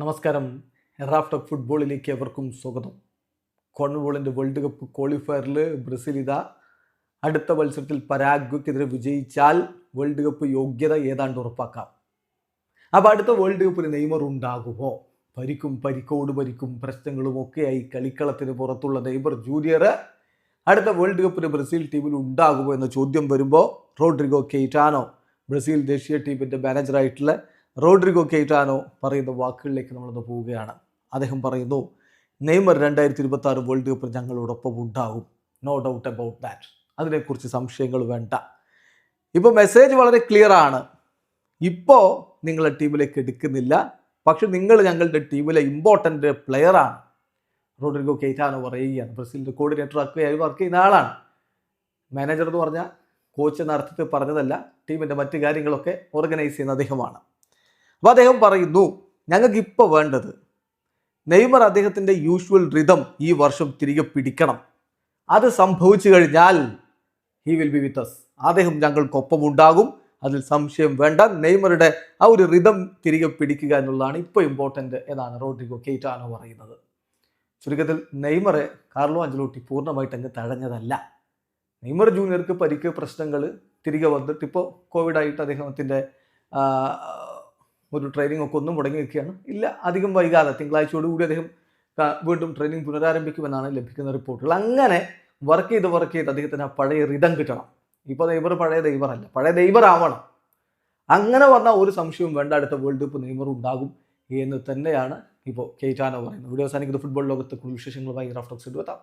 നമസ്കാരം. Raft of ഫുട്ബോളിലേക്ക് എവർക്കും സ്വാഗതം. കോൺബോളിന്റെ വേൾഡ് കപ്പ് ക്വാളിഫയറിൽ ബ്രസീൽ ഇതാ അടുത്ത മത്സരത്തിൽ പരാഗ്വയ്ക്കെതിരെ വിജയിച്ചാൽ വേൾഡ് കപ്പ് യോഗ്യത ഏതാണ്ട് ഉറപ്പാക്കാം. അപ്പോൾ അടുത്ത വേൾഡ് കപ്പിന് നെയ്മർ ഉണ്ടാകുമോ? പരിക്കും പരിക്കോട് പരിക്കും പ്രശ്നങ്ങളും ഒക്കെയായി കളിക്കളത്തിന് പുറത്തുള്ള നെയ്മർ ജൂനിയർ അടുത്ത വേൾഡ് കപ്പിന് ബ്രസീൽ ടീമിൽ ഉണ്ടാകുമോ എന്ന ചോദ്യം വരുമ്പോൾ റോഡ്രിഗോ കെയ്റ്റാനോ ബ്രസീൽ ദേശീയ ടീമിന്റെ മാനേജറായിട്ടുള്ള റോഡ്രിഗോ കെയ്റ്റാനോ പറയുന്ന വാക്കുകളിലേക്ക് നമ്മളൊന്ന് പോവുകയാണ്. അദ്ദേഹം പറയുന്നു നെയ്മർ രണ്ടായിരത്തി ഇരുപത്തി ആറ് വേൾഡ് കപ്പിൽ ഞങ്ങളോടൊപ്പം ഉണ്ടാകും. നോ ഡൗട്ട് അബൌട്ട് ദാറ്റ് അതിനെക്കുറിച്ച് സംശയങ്ങൾ വേണ്ട. ഇപ്പോൾ മെസ്സേജ് വളരെ ക്ലിയർ ആണ്. ഇപ്പോൾ നിങ്ങളെ ടീമിലേക്ക് എടുക്കുന്നില്ല. പക്ഷെ നിങ്ങൾ ഞങ്ങളുടെ ടീമിലെ ഇമ്പോർട്ടന്റ് പ്ലെയറാണ് റോഡ്രിഗോ കെയ്റ്റാനോ പറയുകയാണ്. ബ്രസീലിന്റെ കോർഡിനേറ്റർ ആക്കുകയായി വർക്ക് ചെയ്യുന്ന ആളാണ്. മാനേജർ എന്ന് പറഞ്ഞാൽ കോച്ച് എന്ന അർത്ഥത്തിൽ പറഞ്ഞതല്ല ടീമിന്റെ മറ്റു കാര്യങ്ങളൊക്കെ ഓർഗനൈസ് ചെയ്യുന്ന അദ്ദേഹമാണ്. അപ്പോൾ അദ്ദേഹം പറയുന്നു ഞങ്ങൾക്ക് ഇപ്പോൾ വേണ്ടത് നെയ്മർ അദ്ദേഹത്തിന്റെ യൂഷ്വൽ റിതം ഈ വർഷം തിരികെ പിടിക്കണം. അത് സംഭവിച്ചു കഴിഞ്ഞാൽ he will be with us അദ്ദേഹം ഞങ്ങൾക്കൊപ്പം ഉണ്ടാകും. അതിൽ സംശയം വേണ്ട. നെയ്മറുടെ ആ ഒരു റിതം തിരികെ പിടിക്കുക എന്നുള്ളതാണ് ഇപ്പോൾ ഇമ്പോർട്ടന്റ് എന്നാണ് റോഡ്രിഗോ കെയ്റ്റാനോ പറയുന്നത്. ചുരുക്കത്തിൽ നെയ്മറെ കാർലോ അഞ്ചലോട്ടി പൂർണമായിട്ട് അങ്ങ് തഴഞ്ഞതല്ല. നെയ്മർ ജൂനിയർക്ക് പരിക്ക് പ്രശ്നങ്ങൾ തിരികെ വന്നിട്ട് ഇപ്പോൾ കോവിഡായിട്ട് അദ്ദേഹത്തിന്റെ ഒരു ട്രെയിനിങ് ഒക്കെ ഒന്നും മുടങ്ങി വയ്ക്കുകയാണ് ഇല്ല അധികം വൈകാതെ തിങ്കളാഴ്ചയോടുകൂടി അദ്ദേഹം വീണ്ടും ട്രെയിനിങ് പുനരാരംഭിക്കുമെന്നാണ് ലഭിക്കുന്ന റിപ്പോർട്ടുകൾ അങ്ങനെ വർക്ക് ചെയ്ത് വർക്ക് ചെയ്ത് അദ്ദേഹത്തിന് ആ പഴയ റിതം കിട്ടണം. ഇപ്പോൾ നെയ്മർ പഴയ ദൈവറല്ല പഴയ ദൈവർ ആവണം. അങ്ങനെ വന്നാൽ ഒരു സംശയവും വേണ്ട അടുത്ത വേൾഡ് കപ്പ് നെയ്മർ ഉണ്ടാകും എന്ന് തന്നെയാണ് ഇപ്പോൾ കെയ്റ്റാനോ പറയുന്നത്. വീഡിയോ അവസാനിക്കുന്നത് ഫുട്ബോൾ ലോകത്ത് കൂടുതൽ വിശേഷങ്ങളുമായി റഫ്റ്റോക്സ് എത്താം.